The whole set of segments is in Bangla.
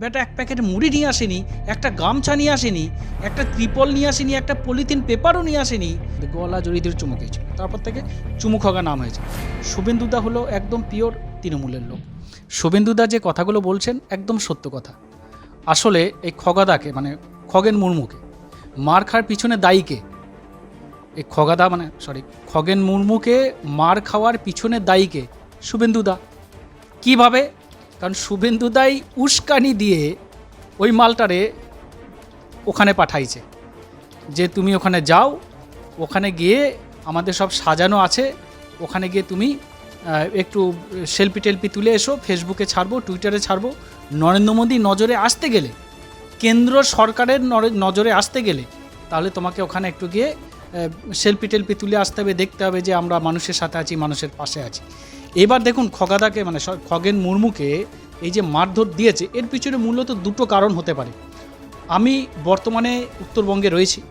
বেটা এক প্যাকেট মুড়ি নিয়ে আসেনি, একটা গামছা নিয়ে আসেনি, একটা ত্রিপল নিয়ে আসেনি, একটা পলিথিন পেপারও নিয়ে আসেনি। গলা চুমুক হয়েছিল তারপর থেকে চুমুখগা নাম হয়েছে। শুভেন্দুদা হলো একদম পিওর তৃণমূলের লোক। শুভেন্দুদা যে কথাগুলো বলছেন একদম সত্য কথা। আসলে এই খগাদাকে মানে খগেন মুর্মুকে, মার খাওয়ার পিছনে দায়ীকে, এই খগাদা মানে সরি খগেন মুর্মুকে মার খাওয়ার পিছনে দায়ীকে শুভেন্দুদা। কীভাবে কারণ শুভেন্দুদাই উস্কানি দিয়ে ওই মালটারে ওখানে পাঠাইছে যে তুমি ওখানে যাও, ওখানে গিয়ে আমাদের সব সাজানো আছে, ওখানে গিয়ে তুমি একটু সেলফি টেলফি তুলে এসো ফেসবুকে ছাড়বো টুইটারে ছাড়বো, নরেন্দ্র মোদী নজরে আসতে গেলে, কেন্দ্র সরকারের নজরে আসতে গেলে, তাহলে তোমাকে ওখানে একটু গিয়ে সেলফি টেলফি তুলে আসতে হবে, দেখতে হবে যে আমরা মানুষের সাথে আছি, মানুষের পাশে আছি। এবার দেখুন খগাদাকে মানে খগেন মুর্মুকে এই যে মারধর দিয়েছে, এর পিছনে মূলত দুটো কারণ হতে পারে। আমি বর্তমানে উত্তরবঙ্গে রয়েছি।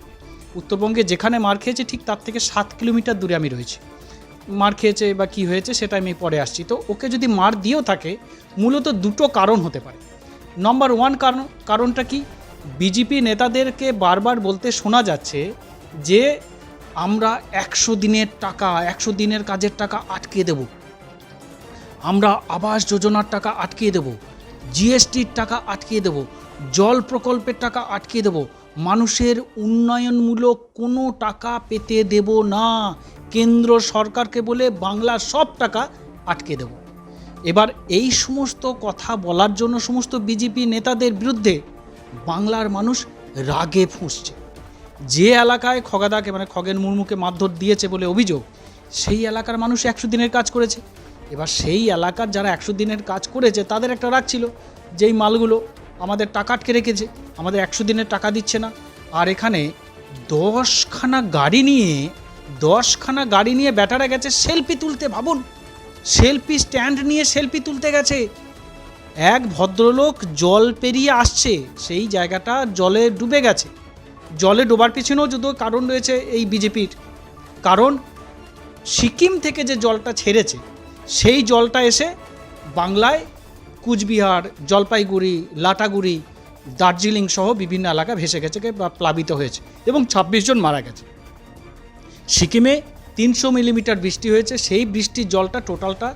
উত্তরবঙ্গে যেখানে মার খেয়েছে ঠিক তার থেকে সাত কিলোমিটার দূরে আমি রয়েছি। মার খেয়েছে বা কি হয়েছে সেটা আমি পরে আসছি। তো ওকে যদি মার দিয়েও থাকে, মূলত দুটো কারণ হতে পারে। নম্বর ওয়ান কারণ, কারণটা কি? বিজেপি নেতাদেরকে বারবার বলতে শোনা যাচ্ছে যে, আমরা একশো দিনের টাকা, একশো দিনের কাজের টাকা আটকে দেব। আমরা আবাস যোজনার টাকা আটকিয়ে দেব, জিএসটির টাকা আটকিয়ে দেব, জল প্রকল্পের টাকা আটকিয়ে দেব, মানুষের উন্নয়নমূলক কোনো টাকা পেতে দেব না। কেন্দ্র সরকারকে বলে বাংলার সব টাকা আটকে দেব। এবার এই সমস্ত কথা বলার জন্য সমস্ত বিজেপি নেতাদের বিরুদ্ধে বাংলার মানুষ রাগে ফুঁসছে। যে এলাকায় খগাদাকে মানে খগেন মুর্মুকে মারধর দিয়েছে বলে অভিযোগ, সেই এলাকার মানুষ একশো দিনের কাজ করেছে। এবার সেই এলাকার যারা একশো দিনের কাজ করেছে, তাদের একটা রাগ ছিল যেই মালগুলো আমাদের টাকা আটকে রেখেছে, আমাদের একশো দিনের টাকা দিচ্ছে না। আর এখানে দশখানা গাড়ি নিয়ে, দশখানা গাড়ি নিয়ে ব্যাটারা গেছে সেলফি তুলতে, ভাবুন। সেলফি স্ট্যান্ড নিয়ে সেলফি তুলতে গেছে। এক ভদ্রলোক জল পেরিয়ে আসছে, সেই জায়গাটা জলে ডুবে গেছে। জলে ডোবার পিছনেও যদিও কারণ রয়েছে এই বিজেপির। কারণ সিকিম থেকে যে জলটা ছেড়েছে সেই জলটা এসে বাংলায় কুচবিহার, জলপাইগুড়ি, লাটাগুড়ি, দার্জিলিং সহ বিভিন্ন এলাকা ভেসে গেছে বা প্লাবিত হয়েছে এবং ছাব্বিশ জন মারা গেছে। সিকিমে তিনশো মিলিমিটার বৃষ্টি হয়েছে, সেই বৃষ্টির জলটা টোটালটা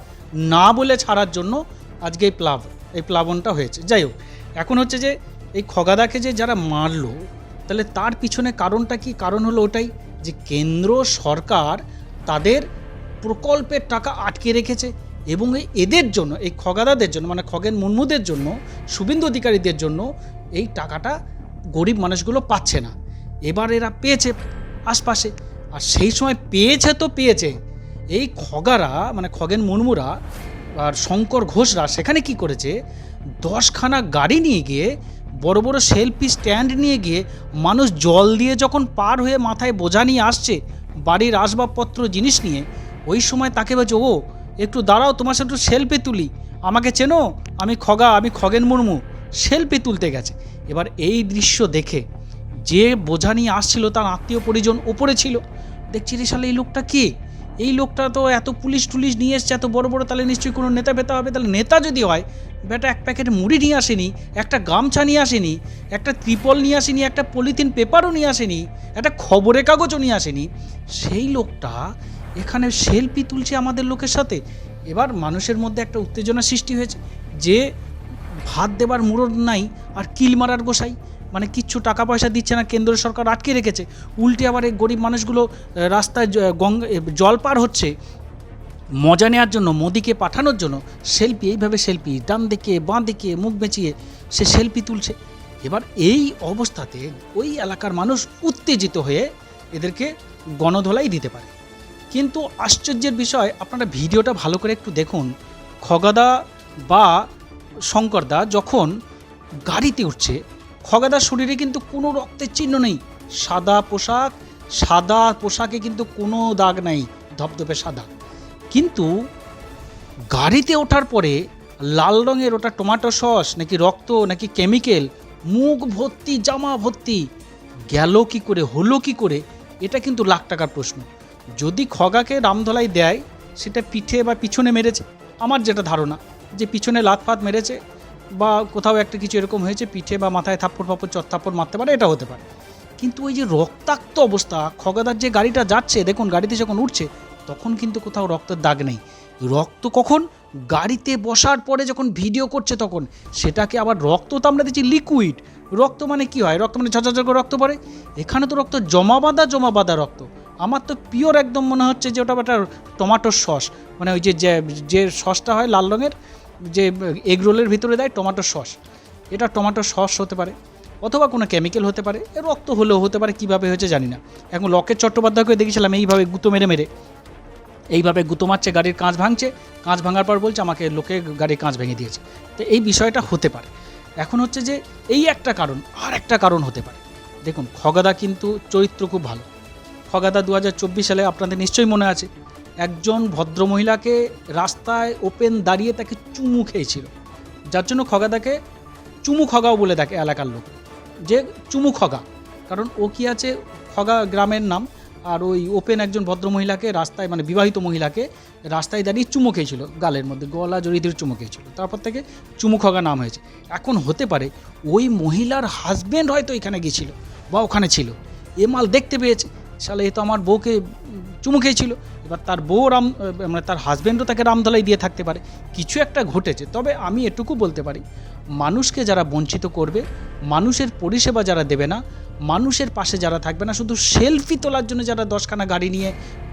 না বলে ছাড়ার জন্য আজকে এই প্লাব, এই প্লাবনটা হয়েছে। যাই হোক, এখন হচ্ছে যে এই খগাদাকে যে যারা মারলো, তাহলে তার পিছনে কারণটা কি? কারণ হলো ওটাই যে কেন্দ্র সরকার তাদের প্রকল্পের টাকা আটকে রেখেছে এবং এদের জন্য, এই খগাদাদের জন্য মানে খগেন মুর্মুদের জন্য, শুভেন্দু অধিকারীদের জন্য এই টাকাটা গরিব মানুষগুলো পাচ্ছে না। এবার এরা পেয়েছে আশপাশে। আর সেই সময় পেয়েছে তো পেয়েছে। এই খগারা মানে খগেন মুর্মুরা আর শঙ্কর ঘোষরা সেখানে কি করেছে? দশখানা গাড়ি নিয়ে গিয়ে, বড় বড় সেলফি স্ট্যান্ড নিয়ে গিয়ে মানুষ জল দিয়ে যখন পার হয়ে মাথায় বোঝা নিয়ে আসছে, বাড়ির আসবাবপত্র জিনিস নিয়ে ওই সময় তাকে বলছে, ও, একটু দাঁড়াও, তোমার সাথে একটু সেলফি তুলি। আমাকে চেনো, আমি খগা, আমি খগেন মুর্মু। সেলফি তুলতে গেছে। এবার এই দৃশ্য দেখে যে বোঝা নিয়ে আসছিল তার আত্মীয় পরিজন ওপরে ছিল। দেখছি রে শালা, এই লোকটা কে? এই লোকটা তো এত পুলিশ টুলিশ নিয়ে এসছে, এত বড় বড়, তাহলে নিশ্চয়ই কোনো নেতা পেতে হবে। তাহলে নেতা যদি হয় বেটা এক প্যাকেট মুড়ি নিয়ে আসেনি, একটা গামছা নিয়ে আসেনি, একটা ত্রিপল নিয়ে আসেনি, একটা পলিথিন পেপারও নিয়ে আসেনি, একটা খবরের কাগজও নিয়ে আসেনি। সেই লোকটা এখানে সেলফি তুলছে আমাদের লোকের সাথে। এবার মানুষের মধ্যে একটা উত্তেজনা সৃষ্টি হয়েছে যে ভাত দেবার মুরদ নাই আর কিল মারার গোসাই। মানে কিচ্ছু টাকা পয়সা দিচ্ছে না, কেন্দ্র সরকার আটকে রেখেছে। উল্টে আবার এই গরিব মানুষগুলো রাস্তায় গঙ্গা জল পার হচ্ছে। মজা নেওয়ার জন্য, মোদিকে পাঠানোর জন্য সেলফি, এইভাবে সেলফি, ডান দিকে, বাঁ দিকে, মুখ বেঁচিয়ে সে সেলফি তুলছে। এবার এই অবস্থাতে ওই এলাকার মানুষ উত্তেজিত হয়ে এদেরকে গণধোলাই দিতে পারে। কিন্তু আশ্চর্যের বিষয়, আপনারা ভিডিওটা ভালো করে একটু দেখুন। খগাদা বা শঙ্করদা যখন গাড়িতে উঠছে খগাদার শরীরে কিন্তু কোনো রক্তের চিহ্ন নেই। সাদা পোশাক, সাদা পোশাকে কিন্তু কোনো দাগ নাই, ধপধপে সাদা। কিন্তু গাড়িতে ওঠার পরে লাল রঙের ওটা টমেটো সস, নাকি রক্ত, নাকি কেমিক্যাল, মুখ ভর্তি, জামা ভর্তি, গেল কি করে, হলো কি করে, এটা কিন্তু লাখ টাকার প্রশ্ন। যদি খগাকে রামধলাই দেয়, সেটা পিঠে বা পিছনে মেরেছে। আমার যেটা ধারণা, যে পিছনে লাত ফাত মেরেছে বা কোথাও একটা কিছু এরকম হয়েছে, পিঠে বা মাথায় থাপ্পড় ফাপ্পড়, চট থাপ্পড় মারতে পারে এটা হতে পারে। কিন্তু ওই যে রক্তাক্ত অবস্থা, খগাদার যে গাড়িটা যাচ্ছে, দেখুন গাড়িতে যখন উঠছে, তখন কিন্তু কোথাও রক্তের দাগ নেই। রক্ত কখন? গাড়িতে বসার পরে যখন ভিডিও করছে তখন, সেটাকে আবার রক্ত তো আমরা দেখছি লিকুইড রক্ত মানে কি হয়? রক্ত মানে ঝরঝর করে রক্ত পড়ে। এখানে তো রক্ত জমা বাঁধা জমা বাঁধা রক্ত। আমার তো পিওর একদম মনে হচ্ছে যে ওটা একটা টমাটোর সস মানে ওই যে, যে- সসটা হয় লাল রঙের, যে এগ রোলের ভিতরে দেয় টমাটোর সস এটা টমাটোর সস হতে পারে, অথবা কোনো কেমিক্যাল হতে পারে রক্ত হলেও হতে পারে, কীভাবে হয়েছে জানি না। এখন লকেট চট্টোপাধ্যায়কে দেখেছিলাম, এইভাবে গুঁতো মেরে মেরে। এইভাবে গুঁতো মারছে, গাড়ির কাঁচ ভাঙছে, কাঁচ ভাঙার পর বলছে, আমাকে লোকে গাড়ির কাঁচ ভেঙে দিয়েছে। তো এই বিষয়টা হতে পারে। এখন হচ্ছে যে, এই একটা কারণ আর একটা কারণ হতে পারে। দেখুন, খগাদা কিন্তু চরিত্র খুব ভালো। খগাদা দু সালে আপনাদের নিশ্চয়ই মনে আছে, একজন ভদ্রমহিলাকে রাস্তায় ওপেন দাঁড়িয়ে তাকে চুমু খেয়েছিল। যার জন্য খগাদাকে চুমু খগাও বলে দেখে এলাকার লোক। যে চুমু খগা, কারণ ও কি আছে, খগা গ্রামের নাম, আর ওই ওপেন একজন ভদ্রমহিলাকে রাস্তায় মানে বিবাহিত মহিলাকে রাস্তায় দাঁড়িয়ে চুমু খেয়েছিল, গালের মধ্যে গলা জড়িয়ে ধরে চুমু খেয়েছিল। তারপর থেকে চুমু খগা নাম হয়েছে। এখন হতে পারে ওই মহিলার হাজবেন্ড হয়তো এখানে গেছিল বা ওখানে ছিল। এ মাল দেখতে পেয়েছে। এ তো আমার বউকে চুমু খেয়েছিল। এবার তার বউ রাম মানে তার হাজবেন্ডও তাকে রামধলাই দিয়ে থাকতে পারে। কিছু একটা ঘটেছে, তবে আমি এটুকু বলতে পারি। মানুষকে যারা বঞ্চিত করবে, মানুষের পরিষেবা যারা দেবে না, মানুষের পাশে যারা থাকবে না, শুধু সেলফি তোলার জন্য যারা দশখানা গাড়ি নিয়ে,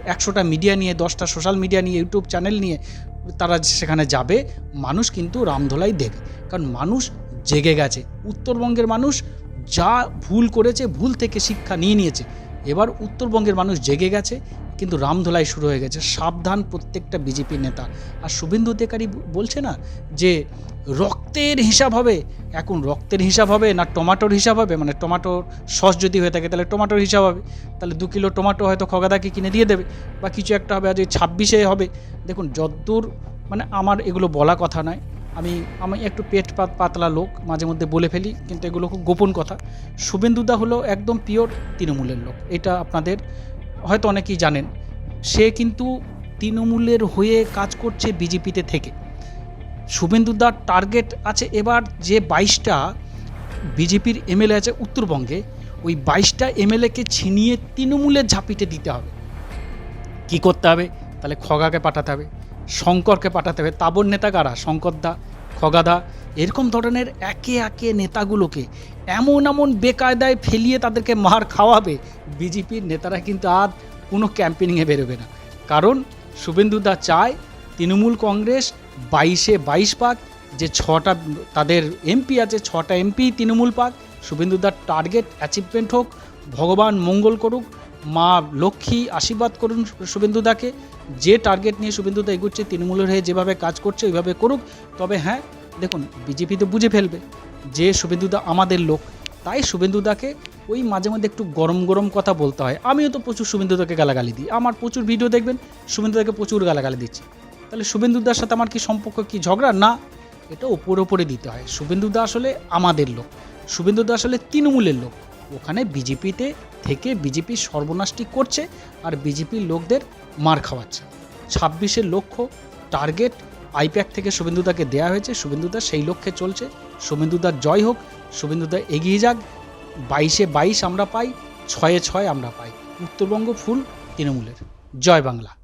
একশোটা মিডিয়া নিয়ে, দশটা সোশ্যাল মিডিয়া নিয়ে ইউটিউব চ্যানেল নিয়ে তারা সেখানে যাবে, মানুষ কিন্তু রামধলাই দেবে। কারণ মানুষ জেগে গেছে। উত্তরবঙ্গের মানুষ যা ভুল করেছে, ভুল থেকে শিক্ষা নিয়ে নিয়েছে। এবার উত্তরবঙ্গের মানুষ জেগে গেছে, কিন্তু রামধোলাই শুরু হয়ে গেছে। সাবধান প্রত্যেকটা বিজেপি নেতা। আর শুভেন্দু অধিকারী বলছে না যে, রক্তের হিসাব হবে। এখন রক্তের হিসাব হবে না টমাটোর হিসাব হবে? মানে টমাটোর সস যদি হয়ে থাকে, তাহলে টমাটোর হিসাব হবে। তাহলে দু কিলো টমাটো হয়তো খগাদাকে কিনে দিয়ে দেবে। বা কিছু একটা হবে, আজ ছাব্বিশে হবে। দেখুন, যদ্দূর মানে আমার এগুলো বলা কথা নয়। আমি আমি একটু পেট পাত পাতলা লোক, মাঝে মধ্যে বলে ফেলি, কিন্তু এগুলো খুব গোপন কথা। শুভেন্দুদা হলো একদম পিওর তৃণমূলের লোক, এটা আপনাদের হয়তো অনেকেই জানেন। সে কিন্তু তৃণমূলের হয়ে কাজ করছে বিজেপিতে থেকে। শুভেন্দুদার টার্গেট আছে এবার যে বাইশটা বিজেপির এমএলএ আছে উত্তরবঙ্গে, ওই বাইশটা এমএলএকে ছিনিয়ে তৃণমূলের ঝাঁপিতে দিতে হবে। কি করতে হবে? তাহলে খগাকে পাঠাতে হবে। শঙ্করকে পাঠাতে হবে। তাবর নেতা কারা? শঙ্করদা খগাদা এরকম ধরনের একে একে নেতাগুলোকে এমন এমন বেকায়দায় ফেলিয়ে তাদেরকে মার খাওয়াবে। বিজেপির নেতারা কিন্তু আর কোনো ক্যাম্পেনিংয়ে বেরোবে না। কারণ শুভেন্দুদা চায় তৃণমূল কংগ্রেস বাইশে বাইশ পাক, যে ছটা তাদের এমপি আছে, ছটা এমপি তৃণমূল পাক শুভেন্দুদার টার্গেট অ্যাচিভমেন্ট হোক, ভগবান মঙ্গল করুক, মা লক্ষ্মী আশীর্বাদ করুন শুভেন্দুদাকে যে টার্গেট নিয়ে শুভেন্দুদা এগুচ্ছে, তৃণমূলের হয়ে যেভাবে কাজ করছে, ওইভাবে করুক। তবে হ্যাঁ দেখুন, বিজেপি তো বুঝে ফেলবে যে শুভেন্দুদা আমাদের লোক। তাই শুভেন্দুদাকে ওই মাঝে মধ্যে একটু গরম গরম কথা বলতে হয়। আমিও তো প্রচুর শুভেন্দুদাকে গালাগালি দিই। আমার প্রচুর ভিডিও দেখবেন শুভেন্দুদাকে প্রচুর গালাগালি দিচ্ছি। তাহলে শুভেন্দুদার সাথে আমার কি সম্পর্ক, কি ঝগড়া? না, এটা ওপরে ওপরে দিতে হয়। শুভেন্দু শুভেন্দুদা আসলে আমাদের লোক। শুভেন্দু শুভেন্দুদা আসলে তৃণমূলের লোক। ওখানে বিজেপিতে থেকে বিজেপি সর্বনাশটি করছে আর বিজেপির লোকদের মার খাওয়াচ্ছে। ছাব্বিশের লক্ষ্য টার্গেট আইপ্যাক থেকে শুভেন্দুদাকে দেয়া হয়েছে। শুভেন্দুদা সেই লক্ষ্যে চলছে। শুভেন্দুদার জয় হোক, শুভেন্দুদা এগিয়ে যাক। বাইশে বাইশ আমরা পাই, ছয়ে ছয় আমরা পাই। উত্তরবঙ্গ ফুল তৃণমূলের। জয় বাংলা।